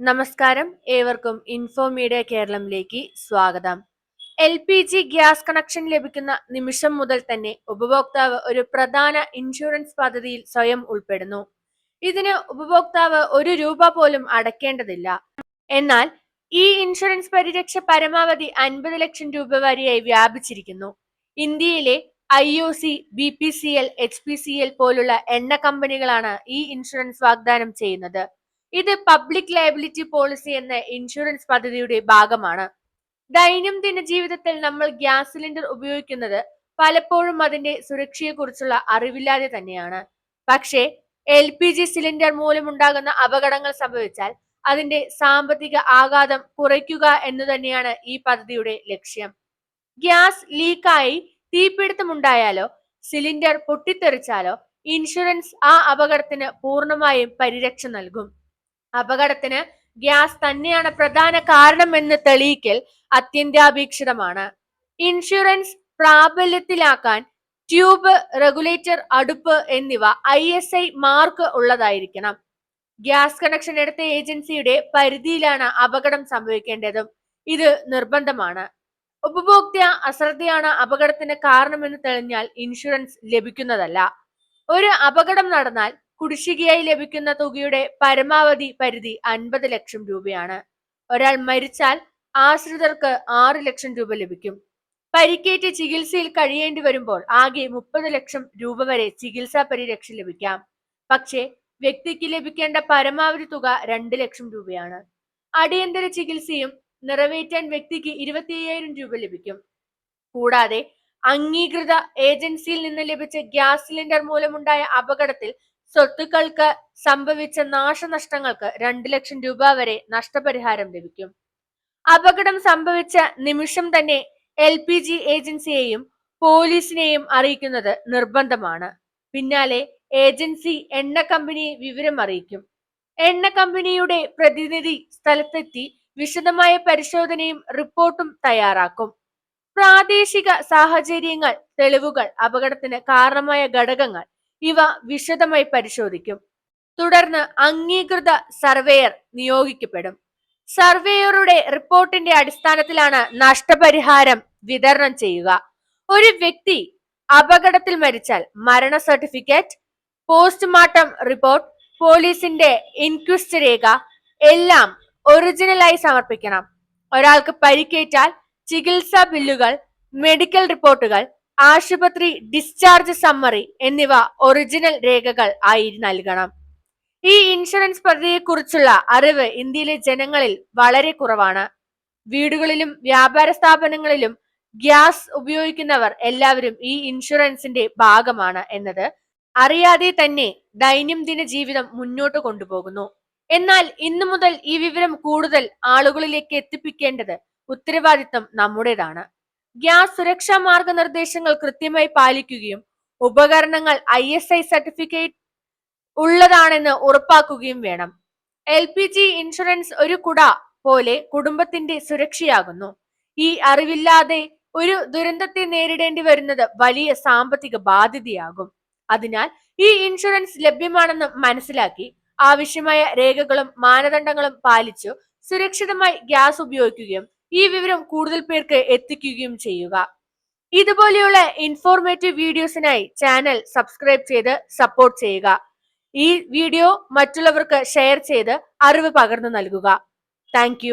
നമസ്കാരം. ഏവർക്കും info media കേരളത്തിലേക്ക് സ്വാഗതം. L P G gas connection ലഭിക്കുന്ന നിമിഷം മുതൽ തന്നെ ഉപഭോക്താവ് ഒരു പ്രധാന ഇൻഷുറൻസ് പദ്ധതിയിൽ സ്വയം ഉൾപ്പെടുന്നു. ഇതിന് ഉപഭോക്താവ് ഒരു രൂപ പോലും അടക്കേണ്ടതില്ല. എന്നാൽ ഈ ഇൻഷുറൻസ് പരിരക്ഷ പരമാവധി അൻപത് ലക്ഷം രൂപ വരെയായി വ്യാപിച്ചിരിക്കുന്നു. ഇന്ത്യയിലെ I O C B P C L H P C L പോലുള്ള എണ്ണ കമ്പനികളാണ് ഈ ഇൻഷുറൻസ് വാഗ്ദാനം ചെയ്യുന്നത്. ഇത് പബ്ലിക് ലയബിലിറ്റി പോളിസി എന്ന ഇൻഷുറൻസ് പദ്ധതിയുടെ ഭാഗമാണ്. ദൈനംദിന ജീവിതത്തിൽ നമ്മൾ ഗ്യാസ് സിലിണ്ടർ ഉപയോഗിക്കുന്നത് പലപ്പോഴും അതിന്റെ സുരക്ഷയെക്കുറിച്ചുള്ള അറിവില്ലാതെ തന്നെയാണ്. പക്ഷേ എൽ പി ജി സിലിണ്ടർ മൂലമുണ്ടാകുന്ന അപകടങ്ങൾ സംഭവിച്ചാൽ അതിന്റെ സാമ്പത്തിക ആഘാതം കുറയ്ക്കുക എന്നു തന്നെയാണ് ഈ പദ്ധതിയുടെ ലക്ഷ്യം. ഗ്യാസ് ലീക്കായി തീപിടുത്തമുണ്ടായാലോ സിലിണ്ടർ പൊട്ടിത്തെറിച്ചാലോ ഇൻഷുറൻസ് ആ അപകടത്തിന് പൂർണമായും പരിരക്ഷ നൽകും. അപകടത്തിന് ഗ്യാസ് തന്നെയാണ് പ്രധാന കാരണം എന്ന് തെളിയിക്കൽ അത്യന്താപേക്ഷിതമാണ്. ഇൻഷുറൻസ് പ്രാബല്യത്തിലാക്കാൻ ട്യൂബ് റെഗുലേറ്റർ അടുപ്പ് എന്നിവ ഐ എസ് ഐ മാർക്ക് ഉള്ളതായിരിക്കണം. ഗ്യാസ് കണക്ഷൻ എടുത്ത ഏജൻസിയുടെ പരിധിയിലാണ് അപകടം സംഭവിക്കേണ്ടതും. ഇത് നിർബന്ധമാണ്. ഉപഭോക്തൃ അശ്രദ്ധയാണ് അപകടത്തിന് കാരണമെന്ന് തെളിഞ്ഞാൽ ഇൻഷുറൻസ് ലഭിക്കുന്നതല്ല. ഒരു അപകടം നടന്നാൽ കുടിശ്ശികയായി ലഭിക്കുന്ന തുകയുടെ പരമാവധി പരിധി അൻപത് ലക്ഷം രൂപയാണ്. ഒരാൾ മരിച്ചാൽ ആശ്രിതർക്ക് ആറ് ലക്ഷം രൂപ ലഭിക്കും. പരിക്കേറ്റ് ചികിത്സയിൽ കഴിയേണ്ടി വരുമ്പോൾ ആകെ മുപ്പത് ലക്ഷം രൂപ വരെ ചികിത്സാ പരിരക്ഷ ലഭിക്കാം. പക്ഷേ വ്യക്തിക്ക് ലഭിക്കേണ്ട പരമാവധി തുക രണ്ട് ലക്ഷം രൂപയാണ്. അടിയന്തര ചികിത്സയും നിറവേറ്റാൻ വ്യക്തിക്ക് ഇരുപത്തി അയ്യായിരം രൂപ ലഭിക്കും. കൂടാതെ അംഗീകൃത ഏജൻസിയിൽ നിന്ന് ലഭിച്ച ഗ്യാസ് സിലിണ്ടർ മൂലമുണ്ടായ അപകടത്തിൽ സ്വത്തുക്കൾക്ക് സംഭവിച്ച നാശനഷ്ടങ്ങൾക്ക് രണ്ട് ലക്ഷം രൂപ വരെ നഷ്ടപരിഹാരം ലഭിക്കും. അപകടം സംഭവിച്ച നിമിഷം തന്നെ എൽ പി ജി ഏജൻസിയെയും പോലീസിനെയും അറിയിക്കുന്നത് നിർബന്ധമാണ്. പിന്നാലെ ഏജൻസി എണ്ണ കമ്പനിയെ വിവരം അറിയിക്കും. എണ്ണ കമ്പനിയുടെ പ്രതിനിധി സ്ഥലത്തെത്തി വിശദമായ പരിശോധനയും റിപ്പോർട്ടും തയ്യാറാക്കും. പ്രാദേശിക സാഹചര്യങ്ങൾ തെളിവുകൾ അപകടത്തിന് കാരണമായ ഘടകങ്ങൾ ഇവ വിശദമായി പരിശോധിക്കും. തുടർന്ന് അംഗീകൃത സർവേയർ നിയോഗിക്കപ്പെടും. സർവേയറുടെ റിപ്പോർട്ടിന്റെ അടിസ്ഥാനത്തിലാണ് നഷ്ടപരിഹാരം വിതരണം ചെയ്യുക. ഒരു വ്യക്തി അപകടത്തിൽ മരിച്ചാൽ മരണ സർട്ടിഫിക്കറ്റ് പോസ്റ്റ്മോർട്ടം റിപ്പോർട്ട് പോലീസിന്റെ ഇൻക്വസ്റ്റ് രേഖ എല്ലാം ഒറിജിനലായി സമർപ്പിക്കണം. ഒരാൾക്ക് പരിക്കേറ്റാൽ ചികിത്സാ ബില്ലുകൾ മെഡിക്കൽ റിപ്പോർട്ടുകൾ ആശുപത്രി ഡിസ്ചാർജ് സമ്മറി എന്നിവ ഒറിജിനൽ രേഖകൾ ആയി നൽകണം. ഈ ഇൻഷുറൻസ് പദ്ധതിയെക്കുറിച്ചുള്ള അറിവ് ഇന്ത്യയിലെ ജനങ്ങളിൽ വളരെ കുറവാണ്. വീടുകളിലും വ്യാപാര സ്ഥാപനങ്ങളിലും ഗ്യാസ് ഉപയോഗിക്കുന്നവർ എല്ലാവരും ഈ ഇൻഷുറൻസിന്റെ ഭാഗമാണ് എന്നത് അറിയാതെ തന്നെ ദൈനംദിന ജീവിതം മുന്നോട്ട് കൊണ്ടുപോകുന്നു. എന്നാൽ ഇന്നു മുതൽ ഈ വിവരം കൂടുതൽ ആളുകളിലേക്ക് എത്തിപ്പിക്കേണ്ടത് ഉത്തരവാദിത്തം നമ്മുടേതാണ്. ഗ്യാസ് സുരക്ഷാ മാർഗനിർദ്ദേശങ്ങൾ കൃത്യമായി പാലിക്കുകയും ഉപകരണങ്ങൾ ഐ എസ് ഐ സർട്ടിഫിക്കറ്റ് ഉള്ളതാണെന്ന് ഉറപ്പാക്കുകയും വേണം. എൽ പി ജി ഇൻഷുറൻസ് ഒരു കുട പോലെ കുടുംബത്തിന്റെ സുരക്ഷയാകുന്നു. ഈ അറിവില്ലാതെ ഒരു ദുരന്തത്തെ നേരിടേണ്ടി വരുന്നത് വലിയ സാമ്പത്തിക ബാധ്യതയാകും. അതിനാൽ ഈ ഇൻഷുറൻസ് ലഭ്യമാണെന്ന് മനസ്സിലാക്കി ആവശ്യമായ രേഖകളും മാനദണ്ഡങ്ങളും പാലിച്ചു സുരക്ഷിതമായി ഗ്യാസ് ഉപയോഗിക്കുകയും ഈ വിവരം കൂടുതൽ പേർക്ക് എത്തിക്കുകയും ചെയ്യുക. ഇതുപോലെയുള്ള ഇൻഫോർമേറ്റീവ് വീഡിയോസിനായി ചാനൽ സബ്സ്ക്രൈബ് ചെയ്ത് സപ്പോർട്ട് ചെയ്യുക. ഈ വീഡിയോ മറ്റുള്ളവർക്ക് ഷെയർ ചെയ്ത് അറിവ് പകർന്നു നൽകുക. താങ്ക്